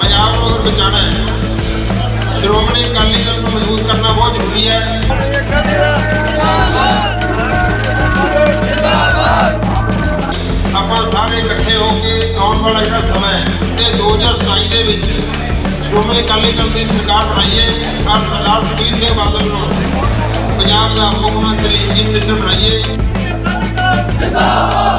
ਪੰਜਾਬ ਨੂੰ ਅਗਰ ਬਚਾਉਣਾ ਹੈ, ਸ਼੍ਰੋਮਣੀ ਅਕਾਲੀ ਦਲ ਨੂੰ ਮਜ਼ਬੂਤ ਕਰਨਾ ਬਹੁਤ ਜ਼ਰੂਰੀ ਹੈ। ਆਪਾਂ ਸਾਰੇ ਇਕੱਠੇ ਹੋ ਕੇ ਆਉਣ ਵਾਲਾ ਜਿਹੜਾ ਸਮਾਂ ਹੈ ਤੇ 2027 ਦੇ ਵਿੱਚ ਸ਼੍ਰੋਮਣੀ ਅਕਾਲੀ ਦਲ ਦੀ ਸਰਕਾਰ ਬਣਾਈਏ ਔਰ ਸਰਦਾਰ ਸੁਖਬੀਰ ਸਿੰਘ ਬਾਦਲ ਨੂੰ ਪੰਜਾਬ ਦਾ ਮੁੱਖ ਮੰਤਰੀ, ਚੀਫ ਮਿਨਿਸਟਰ ਬਣਾਈਏ ਸਰਦਾਰ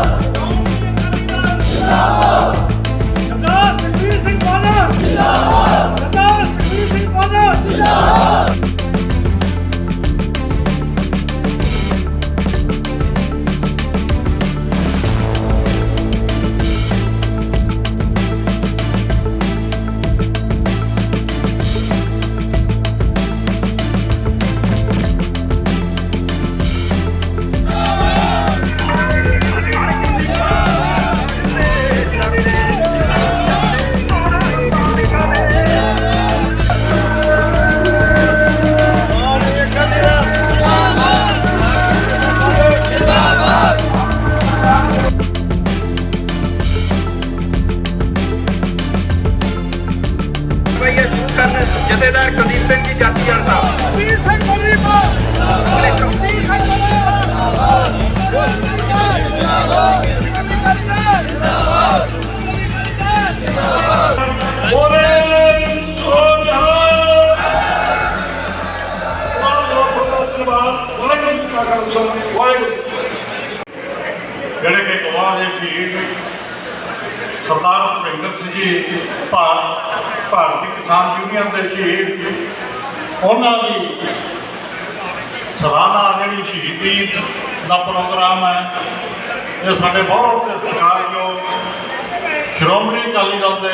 ਸਰਦਾਰ ਭੁਪਿੰਦਰ ਸਿੰਘ ਜੀ ਭਾਰਤ ਭਾਰਤੀ ਕਿਸਾਨ ਯੂਨੀਅਨ ਦੇ ਸ਼ਹੀਦ ਉਹਨਾਂ ਦੀ ਸਾਲਾਨਾ ਜਿਹੜੀ ਸ਼ਹੀਦੀ ਦਾ ਪ੍ਰੋਗਰਾਮ ਹੈ, ਇਹ ਸਾਡੇ ਬਹੁਤ ਸਤਿਕਾਰਯੋਗ ਸ਼੍ਰੋਮਣੀ ਅਕਾਲੀ ਦਲ ਦੇ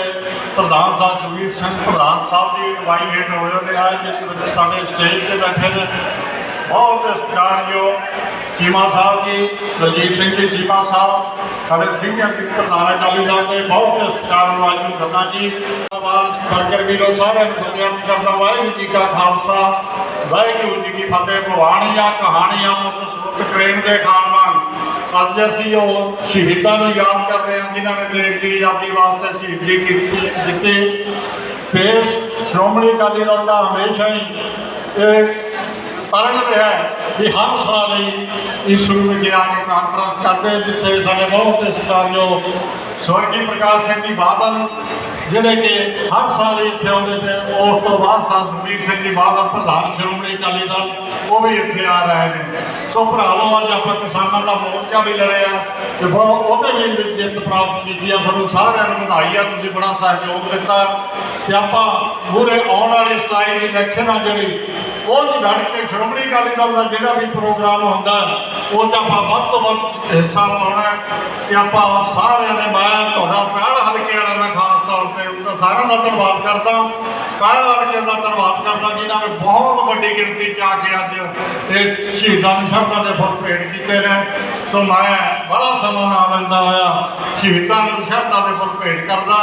ਪ੍ਰਧਾਨ ਸਾਹਿਬ ਸੁਖਬੀਰ ਸਿੰਘ, ਪ੍ਰਧਾਨ ਸਾਹਿਬ ਦੀ ਅਗਵਾਈ ਹੇਠ ਹੋਏ ਨੇ। ਅੱਜ ਜਿਸ ਵਿੱਚ ਸਾਡੇ ਸਟੇਜ ਤੇ ਬੈਠੇ ਨੇ। ਬਹੁਤ ਸਤਿਕਾਰਯੋਗ ਚੀਮਾ ਸਾਹਿਬ ਜੀ, ਦਲਜੀਤ ਸਿੰਘ ਜੀ, ਚੀਮਾ ਸਾਹਿਬ, ਸਾਡੇ ਸੀਨੀਅਰ ਪ੍ਰਧਾਨ ਅਕਾਲੀ ਦਲ ਦੇ ਬਹੁਤ ਸਤਿਕਾਰਯੋਗ ਆਜੂ ਖੰਨਾ ਜੀ। ਆਵਾਜ਼ ਬਰਕਰ ਵੀਰੋ ਸਾਰਿਆਂ ਨੂੰ ਬੇਨਤੀ ਕਰਦਾ ਵਾਹਿਗੁਰੂ ਜੀ ਕਾ ਖਾਲਸਾ, ਵਾਹਿਗੁਰੂ ਜੀ ਕੀ ਫਤਿਹ। ਭਵਾਨੀਆਂ ਕਹਾਣੀਆਂ ਮੁੱਤ ਸੁਰਤ ਟ੍ਰੇਨ ਦੇ ਖਾਨਵਾਨ ਅੱਜ ਅਸੀਂ ਉਹ ਸ਼ਹੀਦਾਂ ਨੂੰ ਯਾਦ ਕਰ ਰਹੇ ਹਾਂ, ਜਿਨ੍ਹਾਂ ਨੇ ਦੇਸ਼ ਦੀ ਆਜ਼ਾਦੀ ਵਾਸਤੇ ਸ਼ਹੀਦੀ ਕੀਤੀ ਦਿੱਤੀ। ਦੇਸ਼ ਸ਼੍ਰੋਮਣੀ ਅਕਾਲੀ ਦਲ ਦਾ ਹਮੇਸ਼ਾ ਹੀ ਇਹ ਕਾਰਨ ਰਿਹਾ ਵੀ ਹਰ ਸਾਲ ਹੀ ਇਸ ਨੂੰ ਵਿੱਚ ਆ ਕੇ ਕਾਨਫਰੰਸ ਕਰਦੇ ਜਿੱਥੇ ਸਾਡੇ ਬਹੁਤ ਸਤਿਕਾਰਯੋਗ ਸਵਰਗੀ ਪ੍ਰਕਾਸ਼ ਸਿੰਘ ਜੀ ਬਾਦਲ, ਜਿਹੜੇ ਕਿ ਹਰ ਸਾਲ ਹੀ ਇੱਥੇ ਆਉਂਦੇ ਤੇ ਉਸ ਤੋਂ ਬਾਅਦ ਸੰਤ ਸੁਖਬੀਰ ਸਿੰਘ ਜੀ ਬਾਦਲ ਪ੍ਰਧਾਨ ਸ਼੍ਰੋਮਣੀ ਅਕਾਲੀ ਦਲ ਉਹ ਵੀ ਇੱਥੇ ਆ ਰਹੇ ਨੇ। ਸੋ ਭਰਾਵੋ, ਅੱਜ ਆਪਾਂ ਕਿਸਾਨਾਂ ਦਾ ਮੋਰਚਾ ਵੀ ਲੜਿਆ। ਤੇ ਬਹੁਤ ਉਹਦੇ ਵੀ ਵਿੱਚ ਜਿੱਤ ਪ੍ਰਾਪਤ ਕੀਤੀ ਆ। ਤੁਹਾਨੂੰ ਸਾਰਿਆਂ ਨੂੰ ਵਧਾਈ ਆ। ਤੁਸੀਂ ਬੜਾ ਸਹਿਯੋਗ ਦਿੱਤਾ। ਤੇ ਆਪਾਂ ਮੂਰੇ ਆਉਣ ਵਾਲੀ 27 ਇਲੈਕਸ਼ਨ ਆ ਜਿਹੜੀ, ਉਹ ਚ ਘੜ ਕੇ ਸ਼੍ਰੋਮਣੀ ਅਕਾਲੀ ਦਲ ਦਾ ਜਿਹੜਾ ਵੀ ਪ੍ਰੋਗਰਾਮ ਹੁੰਦਾ, ਉਹ ਚ ਆਪਾਂ ਵੱਧ ਤੋਂ ਵੱਧ ਹਿੱਸਾ ਪਾਉਣਾ ਹੈ। ਤੇ ਆਪਾਂ ਸਾਰਿਆਂ ਨੇ ਮੈਂ ਤੁਹਾਡਾ ਪਹਿਲ ਹਲਕੇ ਵਾਲਾ ਮੈਂ ਖਾਸ ਤੌਰ ਤੇ ਉਹਨਾਂ ਸਾਰਿਆਂ ਦਾ ਧੰਨਵਾਦ ਕਰਦਾ। ਪਹਿਲ ਹਲਕੇ ਦਾ ਧੰਨਵਾਦ ਕਰਦਾ, ਜਿਨ੍ਹਾਂ ਨੇ ਬਹੁਤ ਵੱਡੀ ਗਿਣਤੀ ਚ ਆ ਕੇ ਅੱਜ ਇਹ ਸ਼ਹੀਦਾਂ ਨੂੰ ਸ਼ਰਧਾ ਦੇ ਫੁੱਲ ਭੇਟ ਕੀਤੇ ਨੇ ਸੋ ਮੈਂ ਬੜਾ ਸਮਾਂ ਨਾ ਲੈਂਦਾ ਹੋਇਆ, ਸ਼ਹੀਦਾਂ ਨੂੰ ਸ਼ਰਧਾ ਦੇ ਫੁੱਲ ਭੇਟ ਕਰਦਾ।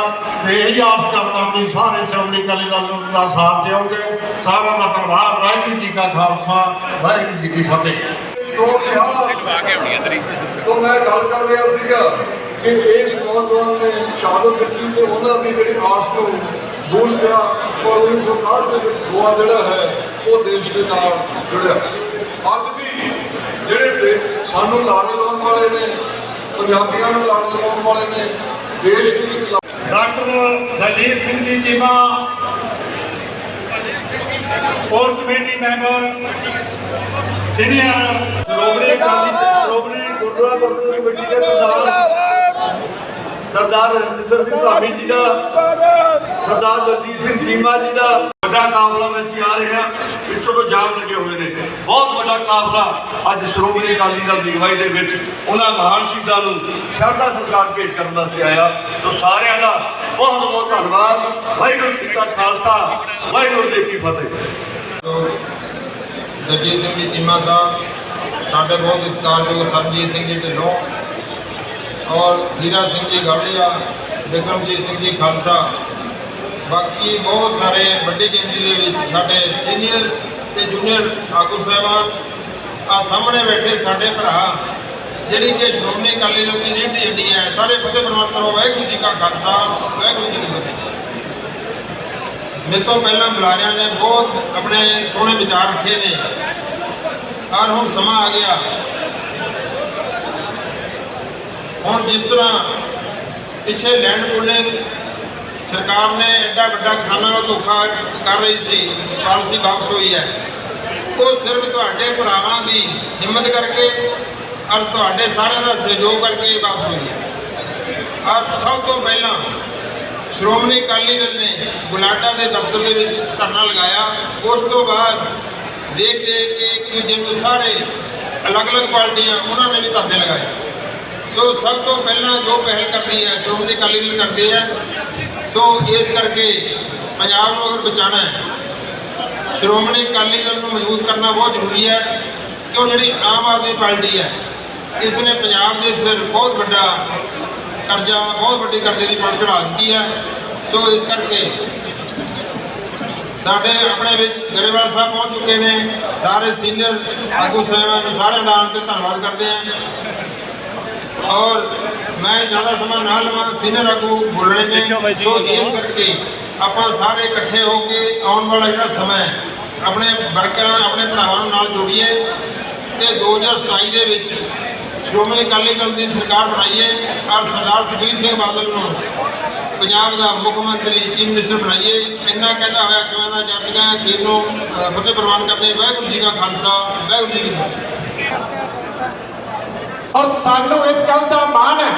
ਤੇ ਇਹ ਆਸ ਕਰਦਾ ਕਿ ਸਾਰੇ ਸ਼੍ਰੋਮਣੀ ਅਕਾਲੀ ਦਲ ਨੂੰ ਦਾ ਸਾਥ ਦਿਓਗੇ। ਸਾਰਿਆਂ ਦਾ ਧੰਨਵਾਦ ਵਾਹਿਗੁਰੂ ਜੀ ਕਾ ਖਾਲਸਾ, ਵਾਹਿਗੁਰੂ ਜੀ ਕੀ ਫਤਿਹ। ਤੋਂ ਮੈਂ ਗੱਲ ਕਰ ਰਿਹਾ ਸੀਗਾ ਕਿ ਇਸ ਨੌਜਵਾਨ ਨੇ ਸ਼ਹਾਦਤ ਦਿੱਤੀ ਤੇ ਉਹਨਾਂ ਦੀ ਜਿਹੜੀ ਆਸ ਨੂੰ ਭੁੱਲ ਗਿਆ ਔਰ 1961 ਦੇ ਵਿੱਚ ਗੋਆ ਜਿਹੜਾ ਹੈ, ਉਹ ਦੇਸ਼ ਦੇ ਨਾਲ ਜੁੜਿਆ। ਅੱਜ ਵੀ ਜਿਹੜੇ ਦੇ ਸਾਨੂੰ ਲਾਰੇ ਲਾਉਣ ਵਾਲੇ ਨੇ, ਪੰਜਾਬੀਆਂ ਨੂੰ ਲਾਰੇ ਲਾਉਣ ਵਾਲੇ ਨੇ, ਦੇਸ਼ ਦੇ ਵਿੱਚ doctor Daljit Singh ji Cheema core committee member, senior, Shiromani Akali Gurdwara committee ਦੇ ਪ੍ਰਧਾਨ ਸਰਦਾਰ ਰਜਿੰਦਰ ਸਿੰਘ ਧਾਮੀ ਜੀ ਦਾ, ਸਰਦਾਰ ਜਗਜੀਤ ਸਿੰਘ ਚੀਮਾ ਜੀ ਦਾ ਵੱਡਾ ਕਾਫਲਾ ਵਿੱਚ ਆ ਰਿਹਾ ਪਿੱਛੋਂ ਤੋਂ ਜਾਮ ਲੱਗੇ ਹੋਏ ਨੇ। ਬਹੁਤ ਵੱਡਾ ਕਾਫਲਾ ਅੱਜ ਸ਼੍ਰੋਮਣੀ ਅਕਾਲੀ ਦਲ ਦੀ ਅਗਵਾਈ ਦੇ ਵਿੱਚ ਉਹਨਾਂ ਮਹਾਨ ਸ਼ਹੀਦਾਂ ਨੂੰ ਸ਼ਰਧਾ ਸਤਿਕਾਰ ਭੇਟ ਕਰਨ ਵਾਸਤੇ ਆਇਆ। ਸੋ ਸਾਰਿਆਂ ਦਾ ਬਹੁਤ ਬਹੁਤ ਧੰਨਵਾਦ। ਵਾਹਿਗੁਰੂ ਜੀ ਕਾ ਖਾਲਸਾ, ਵਾਹਿਗੁਰੂ ਜੀ ਕੀ ਫਤਿਹ। ਜਗਜੀਤ ਸਿੰਘ ਜੀ ਚੀਮਾ ਸਾਹਿਬ, ਸਾਡੇ ਬਹੁਤ ਸਤਿਕਾਰਯੋਗ ਸਰਜੀਤ ਸਿੰਘ ਜੀ ਢਿੱਲੋਂ ਔਰ ਹੀਰਾ ਸਿੰਘ ਜੀ ਗਾਵੜੀਆ ਬਿਕਰਮਜੀਤ ਸਿੰਘ ਜੀ ਖਾਲਸਾ, ਬਾਕੀ ਬਹੁਤ ਸਾਰੇ ਵੱਡੀ ਗਿਣਤੀ ਦੇ ਵਿੱਚ ਸਾਡੇ ਸੀਨੀਅਰ ਤੇ ਜੂਨੀਅਰ ਆਗੂ ਸਾਹਿਬਾਨ ਆ ਸਾਹਮਣੇ ਬੈਠੇ ਸਾਡੇ ਭਰਾ, ਜਿਹੜੀ ਕਿ ਸ਼੍ਰੋਮਣੀ ਅਕਾਲੀ ਦਲ ਦੀ ਰੀਢ ਦੀ ਹੱਡੀ ਹੈ, ਸਾਰੇ ਫਤਿਹ ਪ੍ਰਵਾਨ ਕਰੋ, ਵਾਹਿਗੁਰੂ ਜੀ ਕਾ ਖਾਲਸਾ, ਵਾਹਿਗੁਰੂ ਜੀ ਕੀ ਫਤਿਹ। ਮੇਰੇ ਤੋਂ ਪਹਿਲਾਂ ਬੁਲਾਰਿਆਂ ਨੇ ਬਹੁਤ ਆਪਣੇ ਸੋਹਣੇ ਵਿਚਾਰ ਰੱਖੇ ਨੇ। ਔਰ ਹੁਣ ਸਮਾਂ ਆ ਗਿਆ। ਹੁਣ ਜਿਸ ਤਰ੍ਹਾਂ ਪਿੱਛੇ ਲੈਂਡ ਪੂਲਿੰਗ ਸਰਕਾਰ ਨੇ ਐਡਾ ਵੱਡਾ ਕਿਸਾਨਾਂ ਦਾ ਧੋਖਾ ਕਰ ਰਹੀ ਸੀ, ਪਾਲਿਸੀ ਵਾਪਸ ਹੋਈ ਹੈ। ਉਹ ਸਿਰਫ ਤੁਹਾਡੇ ਭਰਾਵਾਂ ਦੀ ਹਿੰਮਤ ਕਰਕੇ ਔਰ ਤੁਹਾਡੇ ਸਾਰਿਆਂ ਦਾ ਸਹਿਯੋਗ ਕਰਕੇ ਵਾਪਸ ਹੋਈ ਹੈ। ਔਰ ਸਭ ਤੋਂ ਪਹਿਲਾਂ ਸ਼੍ਰੋਮਣੀ ਅਕਾਲੀ ਦਲ ਨੇ ਬੁਲਾਡਾ ਦੇ ਦਫ਼ਤਰ ਦੇ ਵਿੱਚ ਧਰਨਾ ਲਗਾਇਆ। ਉਸ ਤੋਂ ਬਾਅਦ ਦੇਖ ਦੇਖ ਕੇ ਇੱਕ ਦੂਜੇ ਨੂੰ ਸਾਰੇ ਅਲੱਗ-ਅਲੱਗ ਪਾਰਟੀਆਂ ਉਹਨਾਂ ਨੇ ਵੀ ਧਰਨੇ ਲਗਾਏ। ਸੋ ਸਭ ਤੋਂ ਪਹਿਲਾਂ ਜੋ ਪਹਿਲ ਕਰਨੀ ਹੈ, ਸ਼੍ਰੋਮਣੀ ਅਕਾਲੀ ਦਲ ਕਰਦੇ ਹੈ, ਸੋ ਇਸ ਕਰਕੇ ਪੰਜਾਬ ਨੂੰ ਅਗਰ ਬਚਾਉਣਾ ਹੈ, ਸ਼੍ਰੋਮਣੀ ਅਕਾਲੀ ਦਲ ਨੂੰ ਮਜ਼ਬੂਤ ਕਰਨਾ ਬਹੁਤ ਜ਼ਰੂਰੀ ਹੈ, ਕਿਉਂ ਜਿਹੜੀ ਆਮ ਆਦਮੀ ਪਾਰਟੀ ਹੈ ਇਸ ਨੇ ਪੰਜਾਬ ਦੇ ਸਿਰ ਬਹੁਤ ਵੱਡਾ ਕਰਜ਼ਾ, ਬਹੁਤ ਵੱਡੀ ਕਰਜ਼ੇ ਦੀ ਪਣ ਚੜਾ ਦਿੱਤੀ ਹੈ। ਸੋ ਇਸ ਕਰਕੇ ਸਾਡੇ ਆਪਣੇ ਵਿੱਚ ਗਰੇਵਾਲ ਸਾਹਿਬ ਪਹੁੰਚ ਚੁੱਕੇ ਨੇ, ਸਾਰੇ ਸੀਨੀਅਰ ਆਗੂ ਸਾਹਿਬਾਨ ਸਾਰਿਆਂ ਦਾ ਆਉਣ ਤੇ ਧੰਨਵਾਦ ਕਰਦੇ ਹਾਂ। ਔਰ ਮੈਂ ਜ਼ਿਆਦਾ ਸਮਾਂ ਨਾ ਲਵਾਂ ਸੀਨੀਅਰ ਆਗੂ ਬੋਲਣੇ ਨੇ। ਸੋ ਇਸ ਕਰਕੇ ਆਪਾਂ ਸਾਰੇ ਇਕੱਠੇ ਹੋ ਕੇ ਆਉਣ ਵਾਲਾ ਜਿਹੜਾ ਸਮਾਂ ਆਪਣੇ ਵਰਕਰਾਂ ਆਪਣੇ ਭਰਾਵਾਂ ਨੂੰ ਨਾਲ ਜੋੜੀਏ ਤੇ 2027 ਦੇ ਵਿੱਚ ਸ਼੍ਰੋਮਣੀ ਅਕਾਲੀ ਦਲ ਦੀ ਸਰਕਾਰ ਬਣਾਈਏ ਔਰ ਸਰਦਾਰ ਸੁਖਬੀਰ ਸਿੰਘ ਬਾਦਲ ਨੂੰ ਪੰਜਾਬ ਦਾ ਮੁੱਖ ਮੰਤਰੀ ਚੀਫ ਮਿਨਿਸਟਰ ਬਣਾਈਏ। ਇੰਨਾ ਕਹਿੰਦਾ ਹੋਇਆ ਕਿ ਮੈਂ ਤਾਂ ਜੱਜ ਗਿਆ ਨੂੰ ਫਤਿਹ ਪ੍ਰਵਾਨ ਕਰਨੀ। ਵਾਹਿਗੁਰੂ ਜੀ ਕਾ ਖਾਲਸਾ ਵਾਹਿਗੁਰੂ ਜੀ ਕੀ ਫਤਿਹ। ਔਰ ਸਾਨੂੰ ਇਸ ਗੱਲ ਦਾ ਮਾਣ ਹੈ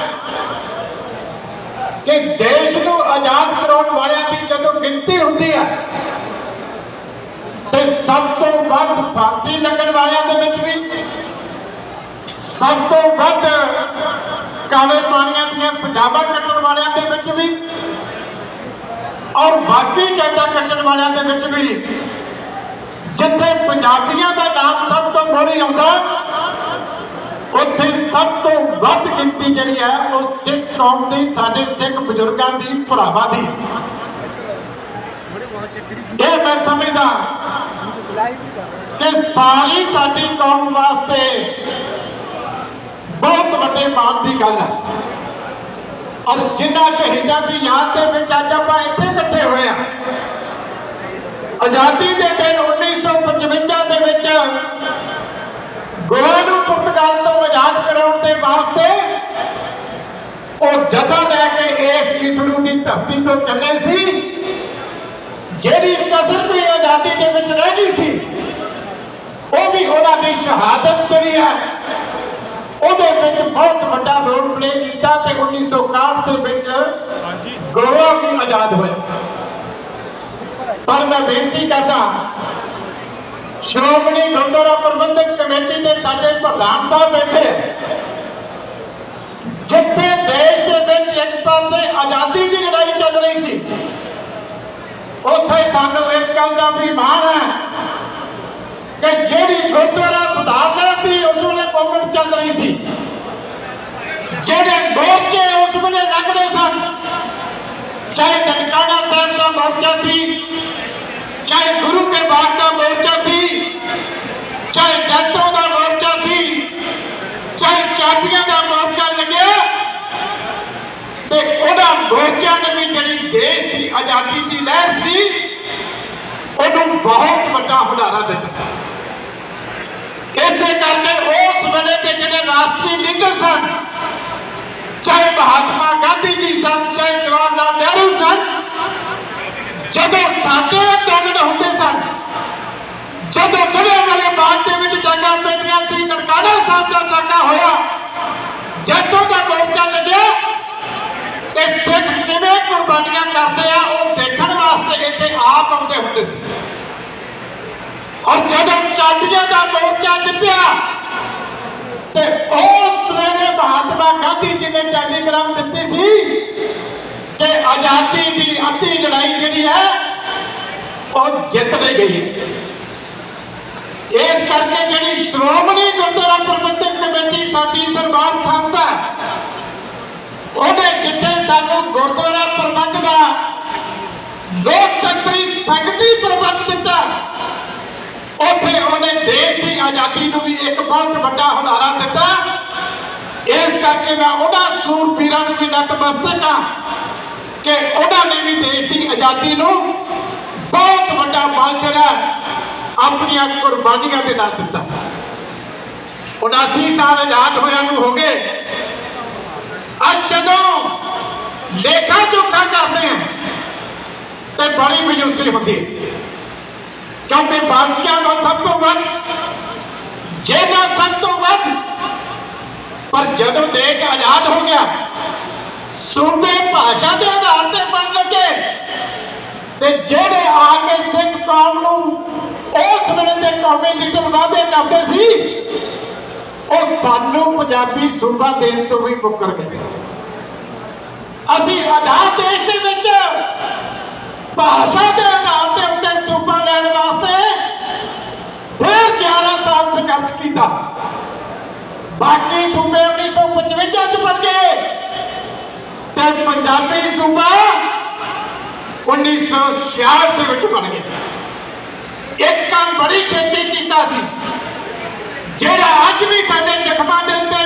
ਕਿ ਦੇਸ਼ ਨੂੰ ਆਜ਼ਾਦ ਕਰਾਉਣ ਵਾਲਿਆਂ ਦੀ ਜਦੋਂ ਗਿਣਤੀ ਹੁੰਦੀ ਹੈ, ਤੇ ਸਭ ਤੋਂ ਵੱਧ ਫਾਂਸੀ ਲੱਗਣ ਵਾਲਿਆਂ ਦੇ ਵਿੱਚ ਵੀ, ਸਭ ਤੋਂ ਵੱਧ ਕਾਲੇ ਪਾਣੀਆਂ ਦੀਆਂ ਸਜ਼ਾਵਾਂ ਕੱਟਣ ਵਾਲਿਆਂ ਦੇ ਵਿੱਚ ਵੀ, ਔਰ ਬਾਕੀ ਕੈਦਾ ਕੱਟਣ ਵਾਲਿਆਂ ਦੇ ਵਿੱਚ ਵੀ, ਜਿੱਥੇ ਪੰਜਾਬੀਆਂ ਦਾ ਨਾਮ ਸਭ ਤੋਂ ਮੋਹਰੀ ਆਉਂਦਾ ਉੱਥੇ ਸਭ ਤੋਂ ਵੱਧ ਗਿਣਤੀ ਜਿਹੜੀ ਹੈ ਉਹ ਸਿੱਖ ਕੌਮ ਦੀ, ਸਾਡੇ ਸਿੱਖ ਬਜ਼ੁਰਗਾਂ ਦੀ, ਭਰਾਵਾਂ ਦੀ। ਇਹ ਮੈਂ ਸਮਝਦਾ ਕਿ ਸਾਰੀ ਸਾਡੀ ਕੌਮ ਵਾਸਤੇ ਬਹੁਤ ਵੱਡੇ ਮਾਣ ਦੀ ਗੱਲ ਹੈ। ਔਰ ਜਿਨ੍ਹਾਂ ਸ਼ਹੀਦਾਂ ਦੀ ਯਾਦ ਦੇ ਵਿੱਚ ਅੱਜ ਆਪਾਂ ਇੱਥੇ ਇਕੱਠੇ ਹੋਏ ਆ ਆਜ਼ਾਦੀ ਦੇ ਦਿਨ 1955 ਦੇ ਵਿੱਚ ਗੋਆ ਨੂੰ ਪੁਰਤਗਾਲ ਤੋਂ ਆਜ਼ਾਦ ਕਰਾਉਣ ਦੇ ਵਾਸਤੇ ਉਹ ਜਥਾ ਲੈ ਕੇ ਇਸ ਇਸਰੂ ਦੀ ਧਰਤੀ ਤੋਂ ਚੱਲੇ ਸੀ ਜਿਹੜੀ ਕਸਰ ਵੀ ਆਜ਼ਾਦੀ ਦੇ ਵਿੱਚ ਰਹਿ ਗਈ ਸੀ ਉਹ ਵੀ ਉਹਨਾਂ ਦੀ ਸ਼ਹਾਦਤ ਜਿਹੜੀ ਹੈ ਉਹਦੇ ਵਿੱਚ ਬਹੁਤ ਵੱਡਾ ਰੋਲ ਪਲੇ ਕੀਤਾ ਤੇ 1961 ਦੇ ਵਿੱਚ ਗੋਆ ਵੀ ਆਜ਼ਾਦ ਹੋਇਆ ਪਰ ਮੈਂ ਬੇਨਤੀ ਕਰਦਾ ਸ਼੍ਰੋਮਣੀ ਗੁਰਦੁਆਰਾ ਪ੍ਰਬੰਧਕ ਕਮੇਟੀ ਦੇ ਸਾਡੇ ਪ੍ਰਧਾਨ ਸਾਹਿਬ ਬੈਠੇ ਹੈ। ਜਿੱਥੇ ਦੇਸ਼ ਦੇ ਵਿੱਚ ਇੱਕ ਪਾਸੇ ਆਜ਼ਾਦੀ ਦੀ ਲੜਾਈ ਚੱਲ ਰਹੀ ਸੀ ਉੱਥੇ ਸਾਨੂੰ ਇਸ ਗੱਲ ਦਾ ਵੀ ਮਾਣ ਹੈ ਕਿ ਜਿਹੜੀ ਗੁਰਦੁਆਰਾ ਸੁਧਾਰਨਾ ਦੀ ਉਸ ਵੇਲੇ ਮੂਵਮੈਂਟ ਚੱਲ ਰਹੀ ਸੀ ਜਿਹੜੇ ਮੋਰਚੇ ਉਸ ਵੇਲੇ ਲੱਗ ਰਹੇ ਸਨ ਚਾਹੇ ਨਨਕਾਣਾ ਸਾਹਿਬ ਦਾ ਮੋਰਚਾ ਸੀ ਚਾਹੇ ਗੁਰੂ ਕੇ ਬਾਗ ਦਾ ਮੋਰਚਾ ਸੀ ਚਾਹੇ ਜੱਟੋਂ ਦਾ ਮੋਰਚਾ ਸੀ, ਚਾਹੇ ਚਾਬੀਆਂ ਦਾ ਮੋਰਚਾ ਲੱਗਿਆ, ਤੇ ਉਹਦਾ ਮੋਰਚਾ ਨੇ ਵੀ ਜਿਹੜੀ ਦੇਸ਼ ਦੀ ਆਜ਼ਾਦੀ ਦੀ ਲਹਿਰ ਸੀ, ਉਹਨੂੰ ਬਹੁਤ ਵੱਡਾ ਹੁਲਾਰਾ ਦਿੱਤਾ। ਇਸੇ ਕਰਕੇ ਉਸ ਵੇਲੇ ਦੇ ਜਿਹੜੇ ਰਾਸ਼ਟਰੀ ਲੀਡਰ ਸਨ, ਚਾਹੇ ਮਹਾਤਮਾ ਗਾਂਧੀ ਜੀ ਸਨ, ਚਾਹੇ ਜਵਾਹਰ ਲਾਲ ਨਹਿਰੂ ਸਨ, ਜਦੋਂ ਸਾਡੇ ਅੰਦੋਲਨ ਹੁੰਦੇ ਸਨ ਜਦੋਂ ਜਲਿਆਂ ਵਾਲੇ ਬਾਗ ਦੇ ਵਿੱਚ ਜੰਗਾਂ ਪੈਂਦੀਆਂ ਸੀ ਸਾਡਾ ਹੋਇਆ ਜੱਟੋਂ ਦਾ ਮੋਰਚਾ ਲੱਗਿਆ ਤੇ ਸਿੱਖ ਕਿਵੇਂ ਕੁਰਬਾਨੀਆਂ ਕਰਦੇ ਆ, ਉਹ ਦੇਖਣ ਵਾਸਤੇ ਇੱਥੇ ਆਪ ਆਉਂਦੇ ਹੁੰਦੇ ਸੀ। ਔਰ ਜਦੋਂ ਚਾਟੀਆਂ ਦਾ ਮੋਰਚਾ ਜਿੱਤਿਆ, ਤੇ ਉਸ ਵੇਲੇ ਮਹਾਤਮਾ ਗਾਂਧੀ ਜੀ ਨੇ ਟੈਲੀਗ੍ਰਾਮ ਦਿੱਤੀ ਸੀ ਕਿ ਆਜ਼ਾਦੀ ਦੀ ਅੱਧੀ ਲੜਾਈ ਜਿਹੜੀ ਹੈ, ਉਹ ਜਿੱਤ ਲਈ ਗਈ। ਹੈ ਇਸ ਕਰਕੇ ਜਿਹੜੀ ਸ਼੍ਰੋਮਣੀ ਗੁਰਦੁਆਰਾ ਪ੍ਰਬੰਧਕ ਕਮੇਟੀ ਸਾਡੀ ਸਰਕਾਰ ਸੰਸਥਾ ਹੈ ਉਹਨੇ ਜਿੱਥੇ ਸਾਨੂੰ ਗੁਰਦੁਆਰਾ ਪ੍ਰਬੰਧ ਦਾ ਲੋਕਤੰਤਰੀ ਸੰਗਠੀ ਪ੍ਰਬੰਧ ਦਿੱਤਾ, ਉੱਥੇ ਉਹਨੇ ਦੇਸ਼ ਦੀ ਆਜ਼ਾਦੀ ਨੂੰ ਵੀ ਇੱਕ ਬਹੁਤ ਵੱਡਾ ਹੁਲਾਰਾ ਦਿੱਤਾ। ਇਸ ਕਰਕੇ ਮੈਂ ਉਹਨਾਂ ਸੂਰਬੀਰਾਂ ਨੂੰ ਵੀ ਨਤਮਸਤਕ ਹਾਂ ਕਿ ਉਹਨਾਂ ਨੇ ਵੀ ਦੇਸ਼ ਦੀ ਆਜ਼ਾਦੀ ਨੂੰ ਬਹੁਤ ਵੱਡਾ ਨਾਲ ਜਿਹੜਾ ਆਪਣੀਆਂ ਕੁਰਬਾਨੀਆਂ ਦੇ ਨਾਲ ਦਿੱਤਾ। 79 ਸਾਲ ਆਜ਼ਾਦ ਹੋਇਆ ਨੂੰ ਹੋ ਗਏ। ਅੱਜ ਜਦੋਂ ਲੇਖਾ ਜੋਖਾ ਕਰਦੇ ਆ, ਤੇ ਬੜੀ ਮਯੂਸੀ ਹੁੰਦੀ ਹੈ। ਕਿਉਂਕਿ ਫਾਂਸੀਆਂ ਦਾ ਸਭ ਤੋਂ ਵੱਧ, ਜੇਲ੍ਹਾਂ ਸਭ ਤੋਂ ਵੱਧ, ਪਰ ਜਦੋਂ ਦੇਸ਼ ਆਜ਼ਾਦ ਹੋ ਗਿਆ, ਸੂਬੇ ਭਾਸ਼ਾ ਦੇ ਆਧਾਰ ਤੇ ਬਣ ਲੱਗੇ, ਤੇ ਜਿਹੜੇ ਆ ਕੇ ਸਿੱਖ ਕੌਮ ਨੂੰ ਵੇਲੇ ਦੇ ਵਾਅਦੇ ਕਰਦੇ ਸੀ, ਉਹ ਸਾਨੂੰ ਪੰਜਾਬੀ ਸੂਬਾ ਦੇਣ ਤੋਂ ਵੀ ਮੁੱਕਰ ਗਏ। ਅਸੀਂ ਆਜ਼ਾਦ ਦੇਸ਼ ਦੇ ਵਿੱਚ ਭਾਸ਼ਾ ਦੇ ਆਧਾਰ ਦੇ ਉੱਤੇ ਸੂਬਾ ਲੈਣ ਵਾਸਤੇ ਫਿਰ 11 ਸਾਲ ਸੰਘਰਸ਼ ਕੀਤਾ। ਬਾਕੀ ਸੂਬੇ 1955 ਚ ਬਣ ਗਏ ਤੇ ਪੰਜਾਬੀ ਸੂਬਾ 1966 ਦੇ ਵਿੱਚ ਬਣ ਗਿਆ। ਇੱਕ ਕੰਮ ਬੜੀ ਛੇਤੀ ਕੀਤਾ ਸੀ। ਜਿਹੜਾ ਅੱਜ ਵੀ ਸਾਡੇ ਜ਼ਖਮਾਂ ਦੇ ਉੱਤੇ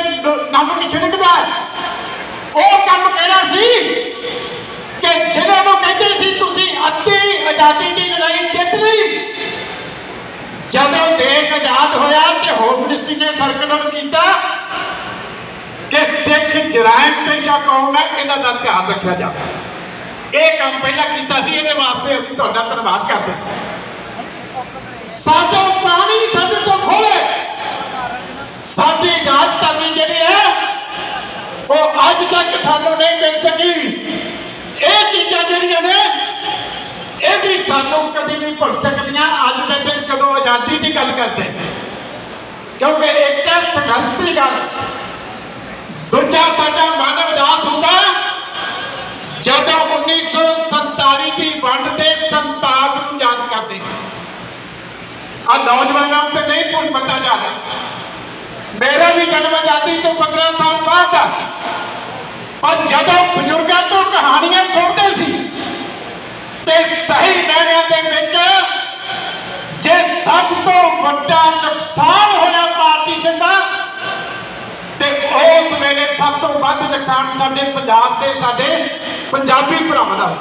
ਨਮਕ ਛਿੜਕਦਾ ਉਹ ਕੰਮ ਕਿਹੜਾ ਸੀ? ਕਿ ਜਿਹਨਾਂ ਨੂੰ ਕਹਿੰਦੇ ਸੀ, ਤੁਸੀਂ ਅੱਧੀ ਆਜ਼ਾਦੀ ਦੀ ਲੜਾਈ ਜਿੱਤ ਲਈ। ਜਦੋਂ ਦੇਸ਼ ਆਜ਼ਾਦ ਹੋਇਆ ਤੇ ਹੋਮ ਮਿਨਿਸਟਰੀ ਨੇ ਸਰਕੂਲਰ ਕੀਤਾ, ਕਿ ਸਿੱਖ ਜਰਾਇਮ ਪੇਸ਼ਾ ਕੌਮ ਹੈ ਇਹਨਾਂ ਦਾ ਧਿਆਨ ਰੱਖਿਆ ਜਾਵੇ। ਇਹ ਕੰਮ ਪਹਿਲਾਂ ਕੀਤਾ ਸੀ, ਇਹਦੇ ਵਾਸਤੇ ਅਸੀਂ ਤੁਹਾਡਾ ਧੰਨਵਾਦ ਕਰਦੇ ਹਾਂ। ਸਾਡਾ ਪਾਣੀ ਸਾਡੇ ਤੋਂ ਖੋਲੇ। ਸਾਡੀ ਰਾਜਧਾਨੀ ਜਿਹੜੀ ਹੈ, ਉਹ ਅੱਜ ਤੱਕ ਸਾਨੂੰ ਨਹੀਂ ਮਿਲ ਸਕੀ। ਇਹ ਚੀਜ਼ਾਂ ਜਿਹੜੀਆਂ ਨੇ, ਇਹ ਵੀ ਸਾਨੂੰ ਕਦੀ ਨਹੀਂ ਭੁੱਲ ਸਕਦੀਆਂ। ਅੱਜ ਦੇ ਦਿਨ ਜਦੋਂ ਆਜ਼ਾਦੀ ਦੀ ਗੱਲ ਕਰਦੇ ਕਿਉਂਕਿ ਇੱਕ ਤਾਂ ਸੰਘਰਸ਼ ਦੀ ਗੱਲ। ਦੂਜਾ ਸਾਡਾ ਮਨ ਉਦਾਸ ਹੁੰਦਾ ਜਦੋਂ 1947 ਦੀ ਵੰਡ ਦੇ ਸੰਤਾਪ ਨੂੰ ਯਾਦ ਕਰਦੇ ਆ ਨੌਜਵਾਨਾਂ ਤੇ ਨਹੀਂ ਭੁੱਲ ਪਤਾ ਜਾਂਦਾ। ਮੇਰਾ ਵੀ ਜਨਮ ਆਜ਼ਾਦੀ ਤੋਂ 15 ਸਾਲ ਬਾਅਦ ਦਾ ਪਰ ਜਦੋਂ ਬਜ਼ੁਰਗਾਂ ਤੋਂ ਕਹਾਣੀਆਂ ਸੁਣਦੇ ਸੀ, ਤੇ ਸਹੀ ਮਾਇਨਿਆਂ ਦੇ ਵਿੱਚ ਜੇ ਸਭ ਤੋਂ ਵੱਡਾ ਨੁਕਸਾਨ ਹੋਇਆ ਪਾਰਟੀਸ਼ਨ ਦਾ ਤੇ ਉਸ ਵੇਲੇ ਸਭ ਤੋਂ ਵੱਧ ਨੁਕਸਾਨ ਸਾਡੇ ਪੰਜਾਬ ਦੇ, ਸਾਡੇ ਪੰਜਾਬੀ ਭਰਾਵਾਂ ਦਾ